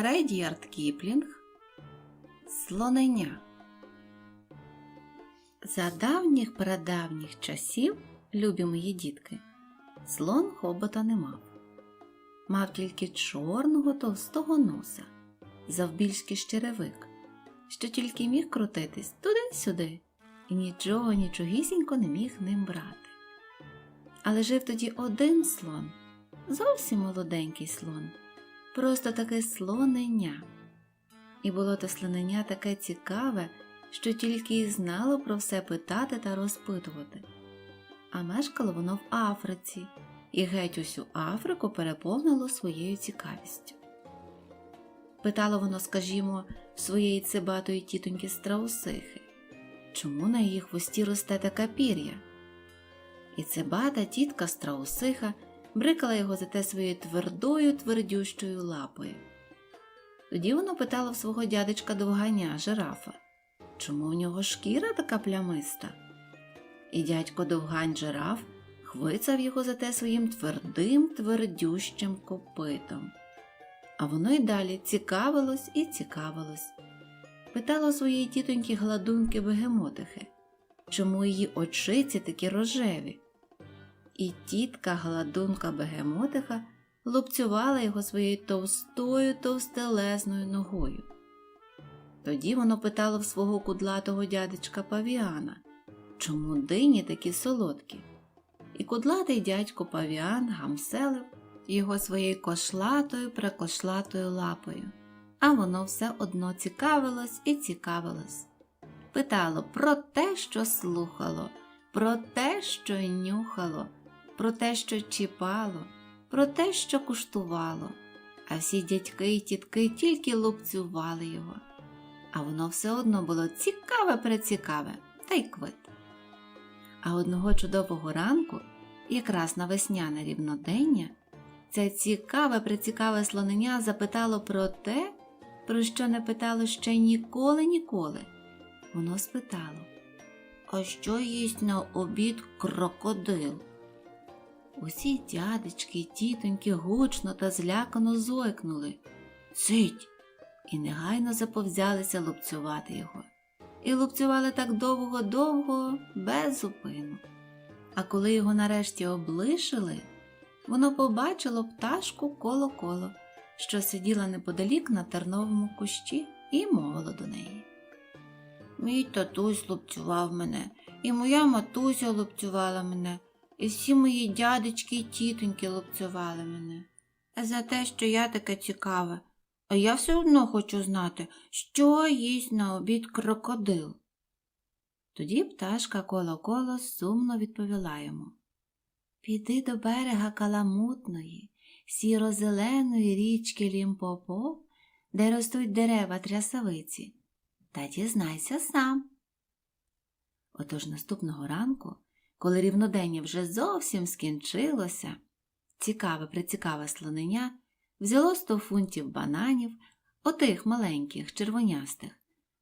Рейдіард Кіплінг Слонення. За давніх прадавніх часів, любі мої дітки, слон хобота не мав. Мав тільки чорного товстого носа, завбільшки щеревик, що тільки міг крутитись туди-сюди, і нічого нічогісінько не міг ним брати. Але жив тоді один слон, зовсім молоденький слон, просто таке слонення. І було те слонення таке цікаве, що тільки й знало про все питати та розпитувати. А мешкало воно в Африці, і геть усю Африку переповнило своєю цікавістю. Питало воно, скажімо, своєї цибатої тітоньки страусихи, чому на її хвості росте таке пір'я? І цибата тітка страусиха брикала його за те своєю твердою твердющою лапою. Тоді воно питало в свого дядечка довганя жирафа, чому в нього шкіра така плямиста? І дядько довгань жираф хвицав його за те своїм твердим, твердющим копитом. А воно й далі цікавилось і цікавилось. Питало своєї тітоньки гладунки бегемотихи, чому її очиці такі рожеві. І тітка гладунка бегемотиха лупцювала його своєю товстою товстелезною ногою. Тоді воно питало в свого кудлатого дядечка павіана, чому дині такі солодкі. І кудлатий дядько павіан гамселив його своєю кошлатою прекошлатою лапою, а воно все одно цікавилось і цікавилось. Питало про те, що слухало, про те, що нюхало, про те, що чіпало про те, що куштувало, а всі дядьки і тітки тільки лупцювали його. А воно все одно було цікаве прецікаве, та й квит. А одного чудового ранку, якраз на весняне рівнодення, це цікаве прецікаве слонення запитало про те, про що не питало ще ніколи ніколи. Воно спитало, а що їсть на обід крокодил? Усі дядечки й тітоньки гучно та злякано зойкнули. Цить! І негайно заповзялися лупцювати його. І лупцювали так довго-довго, без зупину. А коли його нарешті облишили, воно побачило пташку коло-коло, що сиділа неподалік на терновому кущі і мовило до неї. Мій татусь лупцював мене, і моя матуся лупцювала мене і всі мої дядечки й тітоньки лупцювали мене. За те, що я таке цікаве, а я все одно хочу знати, що їсть на обід крокодил. Тоді пташка коло коло сумно відповіла йому Піди до берега каламутної, сіро-зеленої річки Лімпопо, де ростуть дерева трясовиці, та дізнайся сам. Отож наступного ранку коли рівнодення вже зовсім скінчилося, цікаве прицікаве слонення взяло сто фунтів бананів, отих маленьких, червонястих,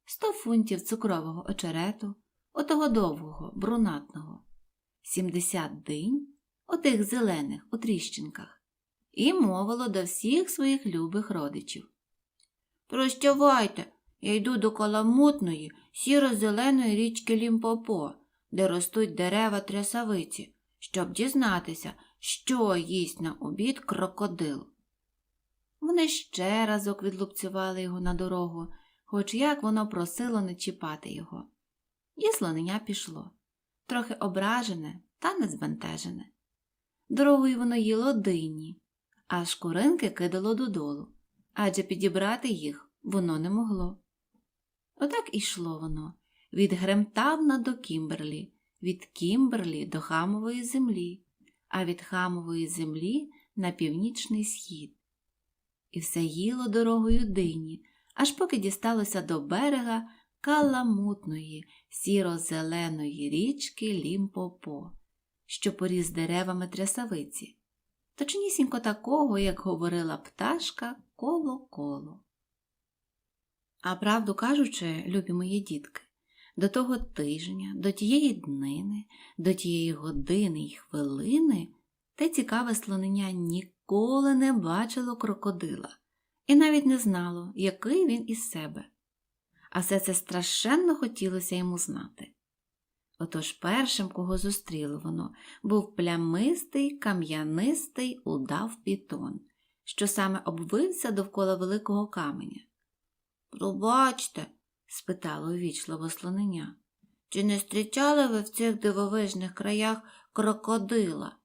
сто фунтів цукрового очерету, отого довгого, брунатного, сімдесят динь, отих зелених у тріщинках, і мовило до всіх своїх любих родичів. Прощавайте, я йду до каламутної, сіро-зеленої річки Лімпопо де ростуть дерева трясавиці, щоб дізнатися, що їсть на обід крокодил. Вони ще разок відлупцювали його на дорогу, хоч як воно просило не чіпати його. І слонення пішло, трохи ображене та не збентежене. Дорогою воно їло дині, а шкуринки кидало додолу, адже підібрати їх воно не могло. Отак ішло воно, від Гремтавна до Кімберлі, від Кімберлі до Хамової землі, а від Хамової землі на північний схід. І все їло дорогою дині, аж поки дісталося до берега каламутної, сіро-зеленої річки Лімпопо, що поріс деревами трясавиці, точнісінько такого, як говорила пташка коло-коло. А правду кажучи, любі мої дітки, до того тижня, до тієї днини, до тієї години й хвилини те цікаве слонення ніколи не бачило крокодила і навіть не знало, який він із себе. А все це страшенно хотілося йому знати. Отож першим, кого зустріло воно, був плямистий, кам'янистий удав пітон, що саме обвився довкола великого каменя. Пробачте, спитало увічливо слонення, чи не зустрічали ви в цих дивовижних краях крокодила?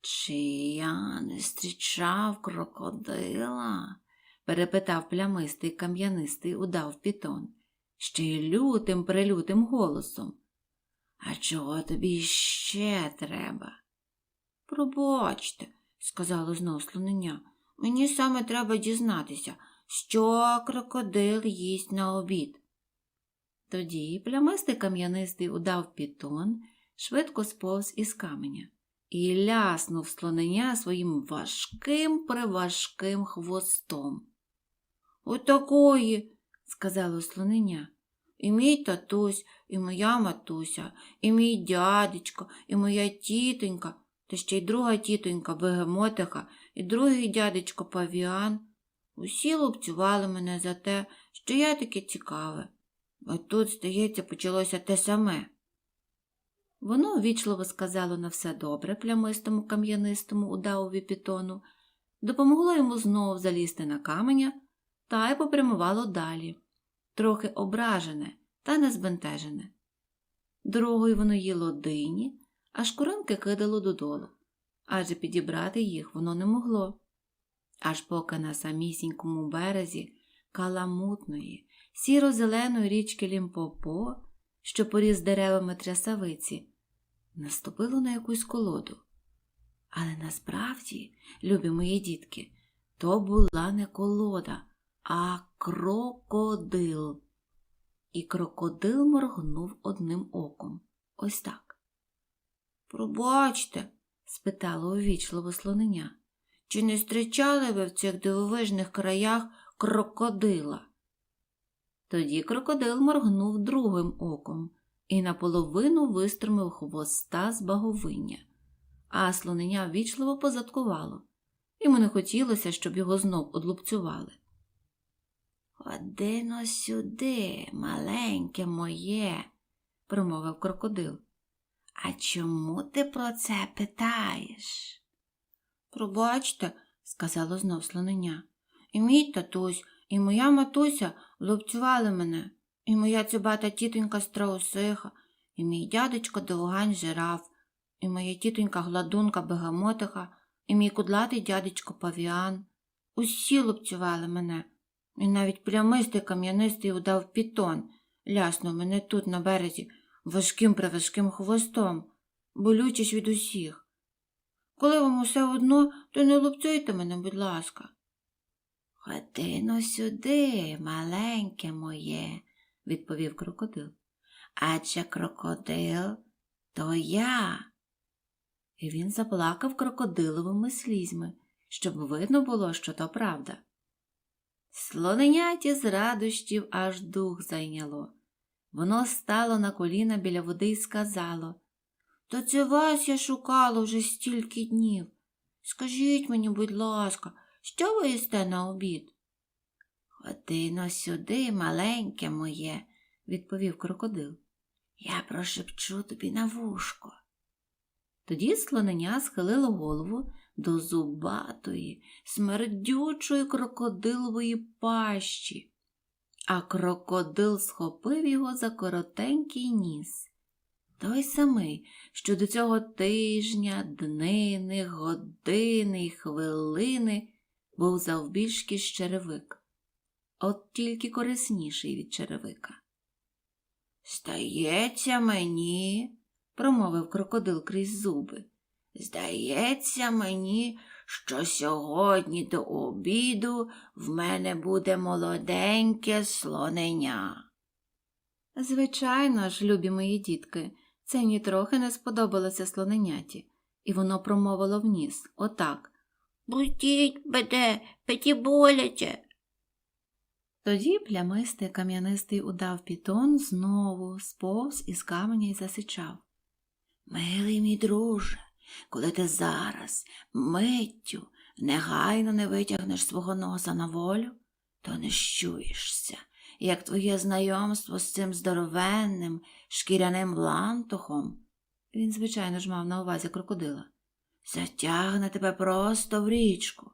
Чи я не зустрічав крокодила? перепитав плямистий кам'янистий удав пітон, ще й лютим прилютим голосом. А чого тобі ще треба? Пробачте, сказало знов слонення, мені саме треба дізнатися, що крокодил їсть на обід. Тоді плямистий кам'янистий удав пітон, швидко сповз із каменя і ляснув слонення своїм важким приважким хвостом. Отакої, сказало слонення. І мій татусь, і моя матуся, і мій дядечко, і моя тітонька, та ще й друга тітонька бегемотиха, і другий дядечко павіан. Усі лупцювали мене за те, що я таке цікаве. А тут, здається, почалося те саме. Воно ввічливо сказало на все добре плямистому кам'янистому удавові пітону, допомогло йому знов залізти на каменя та й попрямувало далі, трохи ображене та не збентежене. Дорогою воно їло дині, а шкуринки кидало додолу, адже підібрати їх воно не могло. Аж поки на самісінькому березі каламутної, сіро-зеленої річки Лімпопо, що поріс деревами трясавиці, наступило на якусь колоду. Але насправді, любі мої дітки, то була не колода, а крокодил. І крокодил моргнув одним оком. Ось так. Пробачте, спитало увічливо слонення, чи не зустрічали ви в цих дивовижних краях крокодила? Тоді крокодил моргнув другим оком і наполовину виструмив хвоста з баговиння, а слонення ввічливо позадкувало. Йому не хотілося, щоб його знов одлупцювали. Ходино сюди, маленьке моє, промовив крокодил. А чому ти про це питаєш? Пробачте, сказало знов слонення. І мій татусь, і моя матуся лупцювали мене, і моя цюбата тітонька страусиха, і мій дядечко довгань жираф, і моя тітонька гладунка бегамотиха, і мій кудлатий дядечко павіан. Усі лупцювали мене, і навіть плямистий кам'янистий удав пітон, ляснув мене тут на березі важким приважким хвостом, болючиш від усіх. Коли вам усе одно, то не лупцюйте мене, будь ласка. Ходино сюди, маленьке моє, відповів крокодил. Адже крокодил то я. І він заплакав крокодиловими слізьми, щоб видно було, що то правда. Слоненяті з радощів аж дух зайняло. Воно стало на коліна біля води і сказало То це вас я шукала вже стільки днів. Скажіть мені, будь ласка, що ви їсте на обід? Ходино сюди, маленьке моє, відповів крокодил. Я прошепчу тобі на вушко. Тоді слонення схилило голову до зубатої, смердючої крокодилової пащі, а крокодил схопив його за коротенький ніс. Той самий, що до цього тижня, днини, години й хвилини був завбільшки з черевик, от тільки корисніший від черевика. Здається мені, промовив крокодил крізь зуби. Здається мені, що сьогодні до обіду в мене буде молоденьке слоненя. Звичайно ж, любі мої дітки, це нітрохи не сподобалося слоненяті, і воно промовило вніс отак. Будіть мене, петі боляче. Тоді плямистий кам'янистий удав пітон знову сповз із каменя й засичав. Милий мій друже, коли ти зараз, миттю, негайно не витягнеш свого носа на волю, то не щуєшся, як твоє знайомство з цим здоровенним шкіряним лантухом. Він, звичайно ж, мав на увазі крокодила. Затягне тебе просто в річку.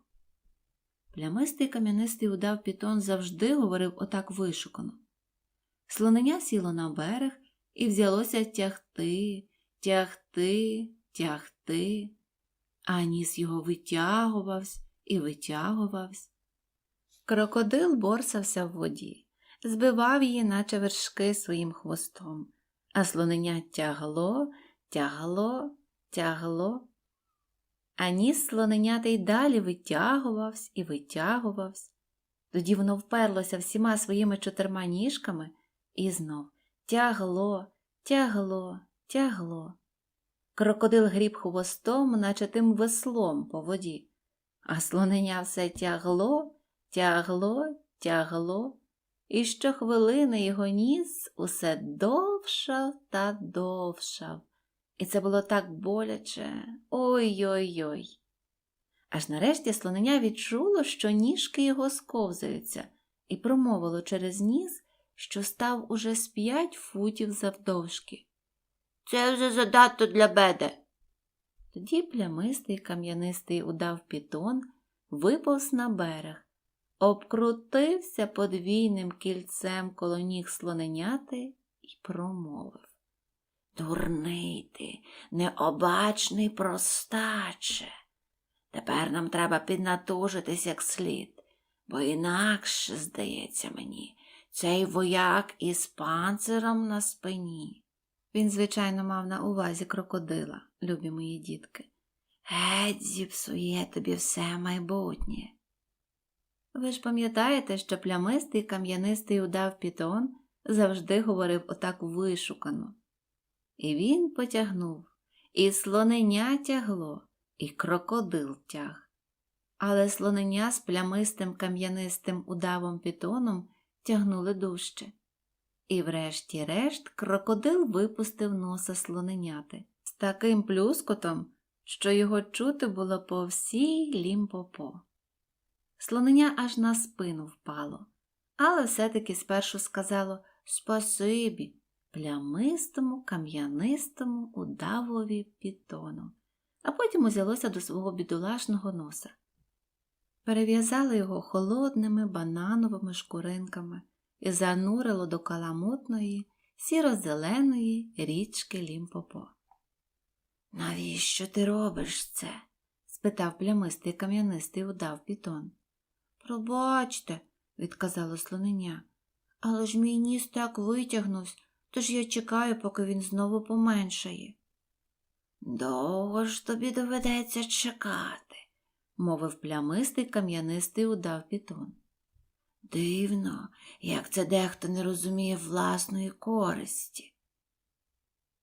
Плямистий кам'янистий удав пітон завжди говорив отак вишукано. Слоненя сіло на берег і взялося тягти, тягти, тягти, а ніс його витягувався і витягувався. Крокодил борсався в воді, збивав її, наче вершки своїм хвостом, а слоненя тягло, тягло, тягло. А ніс слоненята й далі витягувався і витягувався. Тоді воно вперлося всіма своїми чотирма ніжками і знов тягло, тягло, тягло. Крокодил гріб хвостом, наче тим веслом по воді, а слоненя все тягло, тягло, тягло, і щохвилини його ніс усе довшав та довшав. І це було так боляче. Ой-ой-ой. Аж нарешті слоненя відчуло, що ніжки його сковзаються, і промовило через ніс, що став уже з п'ять футів завдовжки. Це вже задато для беде. Тоді плямистий кам'янистий удав пітон, виповз на берег, обкрутився подвійним кільцем коло ніг слоненяти і промовив. Дурний ти, необачний простаче. Тепер нам треба піднатужитись як слід, бо інакше, здається мені, цей вояк із панциром на спині. Він, звичайно, мав на увазі крокодила, любі мої дітки. Геть зіпсує тобі все майбутнє. Ви ж пам'ятаєте, що плямистий кам'янистий удав пітон завжди говорив отак вишукано. І він потягнув, і слоненя тягло, і крокодил тяг. Але слоненя з плямистим кам'янистим удавом пітоном тягнули дужче. І врешті-решт крокодил випустив носа слоненяти з таким плюскотом, що його чути було по всій лімпопо. Слоненя аж на спину впало, але все-таки спершу сказало спасибі плямистому, кам'янистому удавові пітону, а потім узялося до свого бідолашного носа. Перев'язало його холодними банановими шкуринками і занурило до каламутної, сіро-зеленої річки Лімпопо. Навіщо ти робиш це? спитав плямистий кам'янистий удав пітон. Пробачте, відказало слоненя, але ж мій ніс так витягнувся, тож я чекаю, поки він знову поменшає. Довго ж тобі доведеться чекати, мовив плямистий кам'янистий удав пітон. Дивно, як це дехто не розуміє власної користі.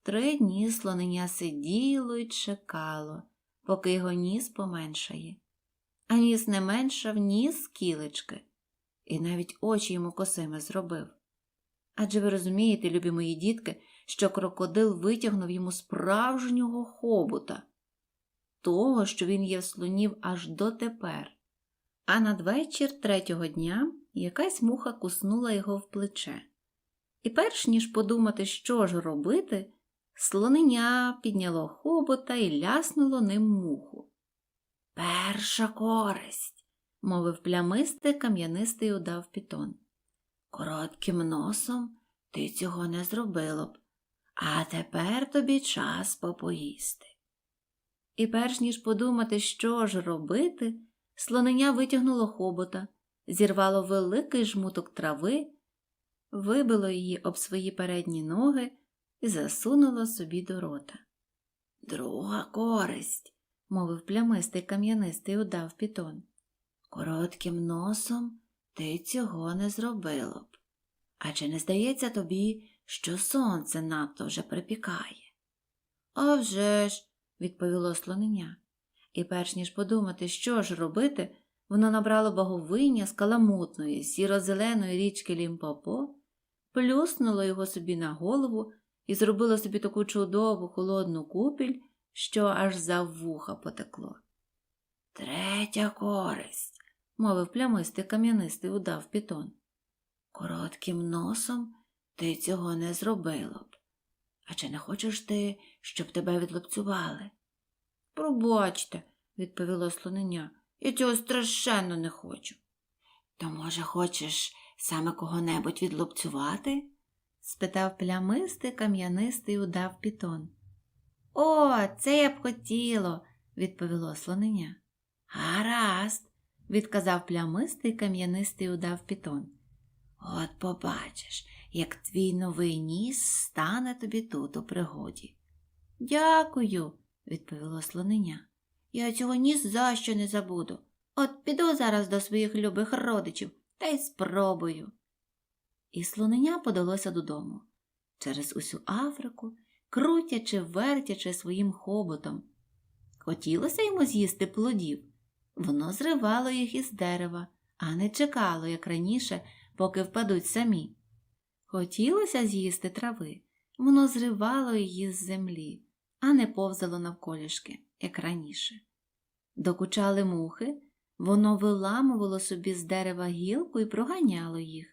Три дні слонення сиділо й чекало, поки його ніс поменшає, а ніс не меншав ніс кілечки, і навіть очі йому косими зробив. Адже ви розумієте, любі мої дітки, що крокодил витягнув йому справжнього хобута, того, що він є в слонів аж дотепер. А надвечір третього дня якась муха куснула його в плече. І перш ніж подумати, що ж робити, слоненя підняло хобота і ляснуло ним муху. Перша користь, мовив плямистий кам'янистий удав пітон. Коротким носом ти цього не зробила б, а тепер тобі час попоїсти. І перш ніж подумати, що ж робити, слоненя витягнуло хобота, зірвало великий жмуток трави, вибило її об свої передні ноги і засунуло собі до рота. Друга користь, мовив плямистий кам'янистий удав пітон. Коротким носом ти цього не зробила б. А чи не здається тобі, що сонце надто вже припікає? «А вже ж», – відповіло слоненя. І перш ніж подумати, що ж робити, воно набрало баговиння з каламутної, сіро-зеленої річки Лімпопо, плюснуло його собі на голову і зробило собі таку чудову холодну купіль, що аж за вуха потекло. Третя користь, мовив плямистий кам'янистий удав пітон. Коротким носом ти цього не зробила б. А чи не хочеш ти, щоб тебе відлупцювали? Пробачте, відповіло слонення, я цього страшенно не хочу. То, може, хочеш саме кого-небудь відлупцювати? спитав плямистий кам'янистий удав пітон. О, це я б хотіло, відповіло слонення. Гаразд, відказав плямистий кам'янистий удав пітон. От побачиш, як твій новий ніс стане тобі тут у пригоді. Дякую, відповіло слонення. Я цього ні за що не забуду. От піду зараз до своїх любих родичів та й спробую. І слонення подалося додому через усю Африку, крутячи, вертячи своїм хоботом. Хотілося йому з'їсти плодів. Воно зривало їх із дерева, а не чекало, як раніше, поки впадуть самі. Хотілося з'їсти трави, воно зривало її з землі, а не повзало навколішки, як раніше. Докучали мухи, воно виламувало собі з дерева гілку і проганяло їх.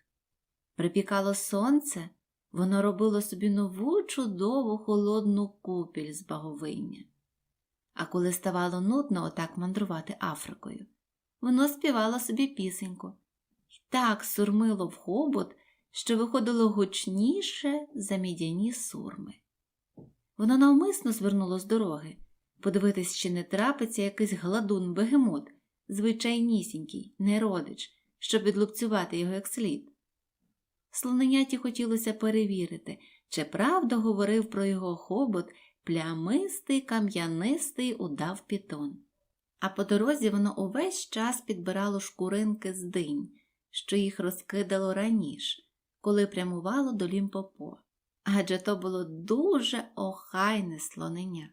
Припікало сонце, воно робило собі нову чудову холодну купіль з баговиння. А коли ставало нудно отак мандрувати Африкою, воно співало собі пісеньку і так сурмило в хобот, що виходило гучніше за мідяні сурми. Воно навмисно звернуло з дороги, подивитись, чи не трапиться якийсь гладун бегемот, звичайнісінький, не родич, щоб відлупцювати його як слід. Слоненяті хотілося перевірити, чи правда говорив про його хобот плямистий, кам'янистий удав пітон. А по дорозі воно увесь час підбирало шкуринки з динь, що їх розкидало раніше, коли прямувало до Лімпопо. Адже то було дуже охайне слонення.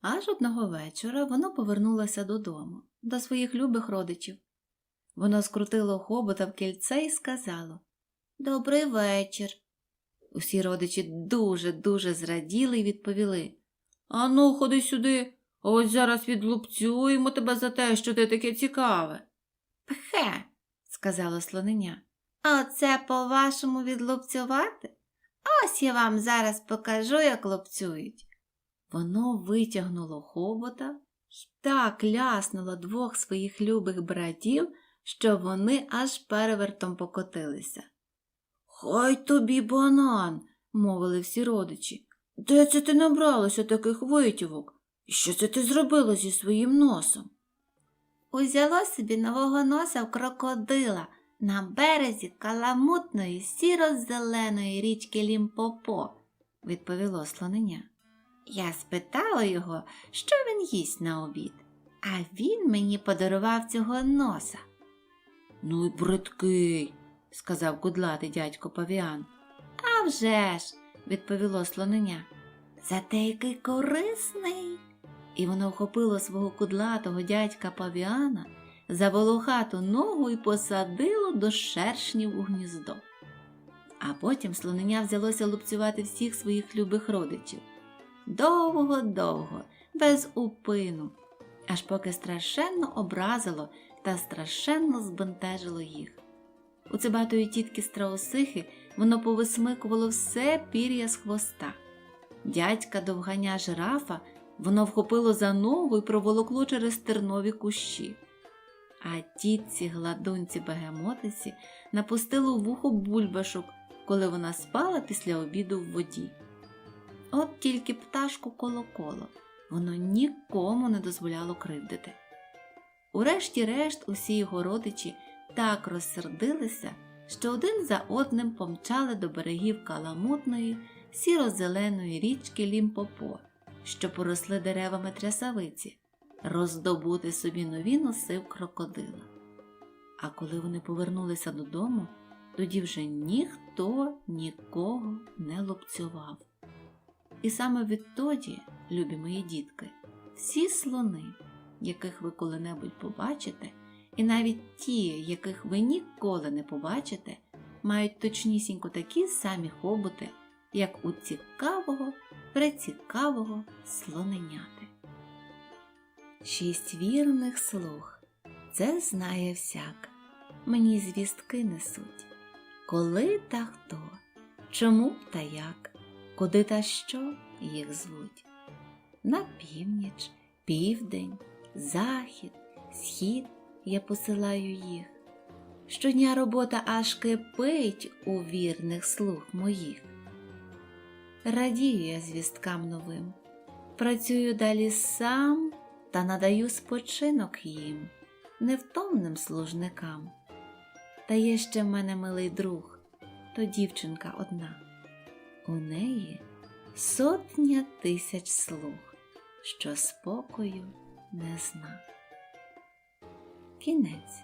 Аж одного вечора воно повернулося додому, до своїх любих родичів. Воно скрутило хобота в кільце і сказало Добрий вечір. Усі родичі дуже-дуже зраділи і відповіли Ану, ходи сюди, ось зараз відлупцюємо тебе за те, що ти таке цікаве. Пхе, сказала слонення. А оце по-вашому відлупцювати? Ось я вам зараз покажу, як лупцюють. Воно витягнуло хобота і так ляснуло двох своїх любих братів, що вони аж перевертом покотилися. Хай тобі банан, мовили всі родичі. Де це ти набралося таких витівок? Що це ти зробила зі своїм носом? Узяло собі нового носа в крокодила на березі каламутної сіро-зеленої річки Лімпопо, відповіло слонення. Я спитала його, що він їсть на обід, а він мені подарував цього носа. Ну й бридкий, сказав кудлатий дядько павіан. «А вже ж!» – відповіло слонення. Зате який корисний. І воно вхопило свого кудлатого дядька павіана за волохату ногу і посадило до шершнів у гніздо. А потім слонення взялося лупцювати всіх своїх любих родичів. Довго-довго, без упину, аж поки страшенно образило та страшенно збентежило їх. У цибатої тітки страусихи воно повисмикувало все пір'я з хвоста. Дядька довганя жирафа воно вхопило за ногу і проволокло через тернові кущі. А тітці гладунці бегемотиці напустило вухо бульбашок, коли вона спала після обіду в воді. От тільки пташку коло-коло воно нікому не дозволяло кривдити. Урешті-решт усі його родичі так розсердилися, що один за одним помчали до берегів каламутної, сіро-зеленої річки Лімпопо, що поросли деревами трясавиці, роздобути собі нові носи в крокодила. А коли вони повернулися додому, тоді вже ніхто нікого не лупцював. І саме відтоді, любі мої дітки, всі слони, яких ви коли-небудь побачите, і навіть ті, яких ви ніколи не побачите, мають точнісінько такі самі хоботи, як у цікавого, прецікавого слоненяти. шість вірних слуг. Це знає всяк, мені звістки несуть. Коли та хто, чому та як, куди та що їх звуть. На північ, південь, захід, схід я посилаю їх. Щодня робота аж кипить у вірних слуг моїх. Радію я звісткам новим, працюю далі сам та надаю спочинок їм, невтомним служникам. Та є ще в мене милий друг, то дівчинка одна. У неї сотня тисяч слуг, що спокою не зна. Koniec.